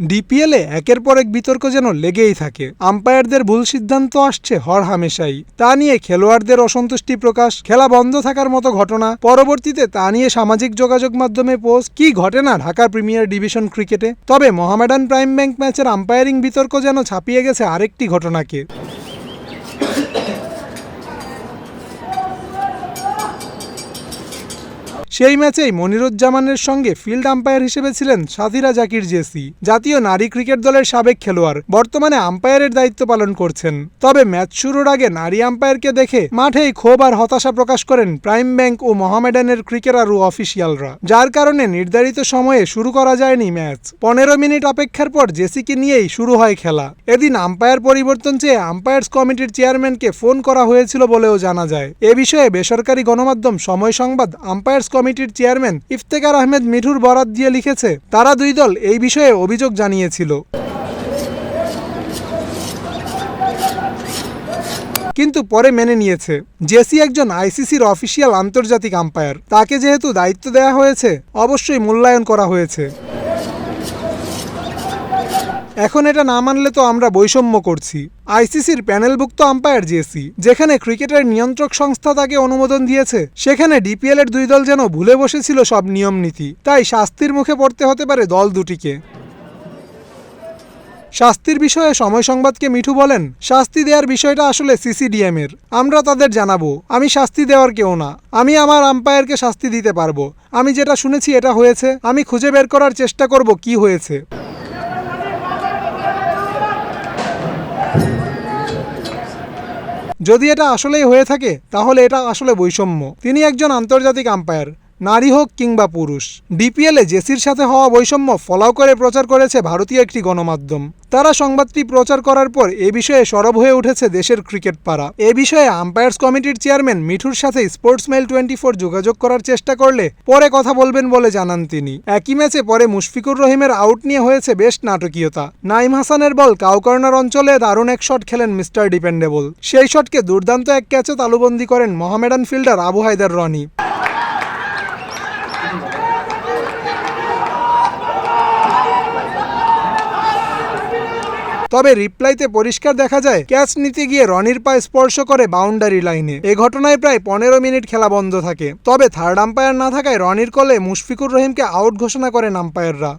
ডিপিএলে একের পর এক বিতর্ক যেন লেগেই থাকে। আম্পায়ারদের ভুল সিদ্ধান্ত আসছে হর হামেশাই। তা নিয়ে খেলোয়াড়দের অসন্তুষ্টি প্রকাশ, খেলা বন্ধ থাকার মতো ঘটনা। পরবর্তীতে তা নিয়ে সামাজিক যোগাযোগ মাধ্যমে পোস্ট, কি ঘটে না ঢাকা প্রিমিয়ার ডিভিশন ক্রিকেটে? তবে মোহামেডান প্রাইম ব্যাংক ম্যাচের আম্পায়ারিং বিতর্ক যেন ছাপিয়ে গেছে আরেকটি ঘটনাকে। সেই ম্যাচেই মনিরুজ্জামানের সঙ্গে ফিল্ড আম্পায়ার হিসেবে ছিলেন সাথীরা জাকির জেসি, জাতীয় নারী ক্রিকেট দলের সাবেক খেলোয়াড়। বর্তমানে আম্পায়ারের দায়িত্ব পালন করছেন। তবে ম্যাচ শুরুর আগে নারী আম্পায়ারকে দেখে মাঠেই ক্ষোভ আর হতাশা প্রকাশ করেন প্রাইম ব্যাংক ও মোহামেডানের ক্রিকেটার ও অফিসিয়ালরা। যার কারণে নির্ধারিত সময়ে শুরু করা যায়নি ম্যাচ। পনেরো মিনিট অপেক্ষার পর জেসিকে নিয়েই শুরু হয় খেলা। এদিন আম্পায়ার পরিবর্তন চেয়ে আম্পায়ার্স কমিটির চেয়ারম্যানকে ফোন করা হয়েছিল বলেও জানা যায়। এ বিষয়ে বেসরকারি গণমাধ্যম সময় সংবাদ আম্পায়ার্স কমিটির চেয়ারম্যান ইফতেকার আহমেদ মিঠুর বরাত দিয়ে লিখেছে, তারা দুই দল এই বিষয়ে অভিযোগ জানিয়েছিল। কিন্তু পরে মেনে নিয়েছে, জেসি একজন আইসিসির অফিসিয়াল আন্তর্জাতিক আম্পায়ার। তাকে যেহেতু দায়িত্ব দেওয়া হয়েছে, অবশ্যই মূল্যায়ন করা হয়েছে। এখন এটা না মানলে তো আমরা বৈষম্য করছি। আইসিসির প্যানেলভুক্ত আম্পায়ার জেসি, যেখানে ক্রিকেটের নিয়ন্ত্রক সংস্থা তাকে অনুমোদন দিয়েছে, সেখানে ডিপিএল এর দুই দল যেন ভুলে বসেছিল সব নিয়ম নীতি, তাই শাস্তির মুখে পড়তে হতে পারে দল দুটিকে। শাস্তির বিষয়ে সময় সংবাদকে মিঠু বলেন, শাস্তি দেওয়ার বিষয়টা আসলে সিসিডিএম এর আমরা তাদের জানাব, আমি শাস্তি দেওয়ার কেউ না, আমি আমার আম্পায়ারকে শাস্তি দিতে পারব, আমি যেটা শুনেছি এটা হয়েছে, আমি খুঁজে বের করার চেষ্টা করব কি হয়েছে। যদি এটা আসলেই হয়ে থাকে তাহলে এটা আসলে বৈষম্য। তিনি একজন আন্তর্জাতিক আম্পায়ার নারী হোক কিংবা পুরুষ ডিপিএলে জেসির সাথে হওয়া বৈষম্য ফলাও করে প্রচার করেছে ভারতীয় একটি গণমাধ্যম। তারা সংবাদটি প্রচার করার পর এ বিষয়ে সরব হয়ে উঠেছে দেশের ক্রিকেট পাড়া। এ বিষয়ে আম্পায়ার্স কমিটির চেয়ারম্যান মিঠুর সাথে স্পোর্টস মেল টোয়েন্টি ফোর যোগাযোগ করার চেষ্টা করলে পরে কথা বলবেন বলে জানান তিনি। একই ম্যাচে পরে মুশফিকুর রহিমের আউট নিয়ে হয়েছে বেশ নাটকীয়তা। নাইম হাসানের বল কাউকর্নার অঞ্চলে দারুণ এক শট খেলেন মিস্টার ডিপেন্ডেবল। সেই শটকে দুর্দান্ত এক ক্যাচে তালুবন্দি করেন মোহামেডান ফিল্ডার আবু হায়দার রনি। তবে রিপ্লাইতে পরিষ্কার দেখা যায়, ক্যাচ নিতে গিয়ে রনির পায়ে স্পর্শ করে বাউন্ডারি লাইনে। এ ঘটনায় প্রায় পনেরো মিনিট খেলা বন্ধ থাকে। তবে থার্ড আম্পায়ার না থাকায় রনির কলে মুশফিকুর রহিমকে আউট ঘোষণা করেন আম্পায়াররা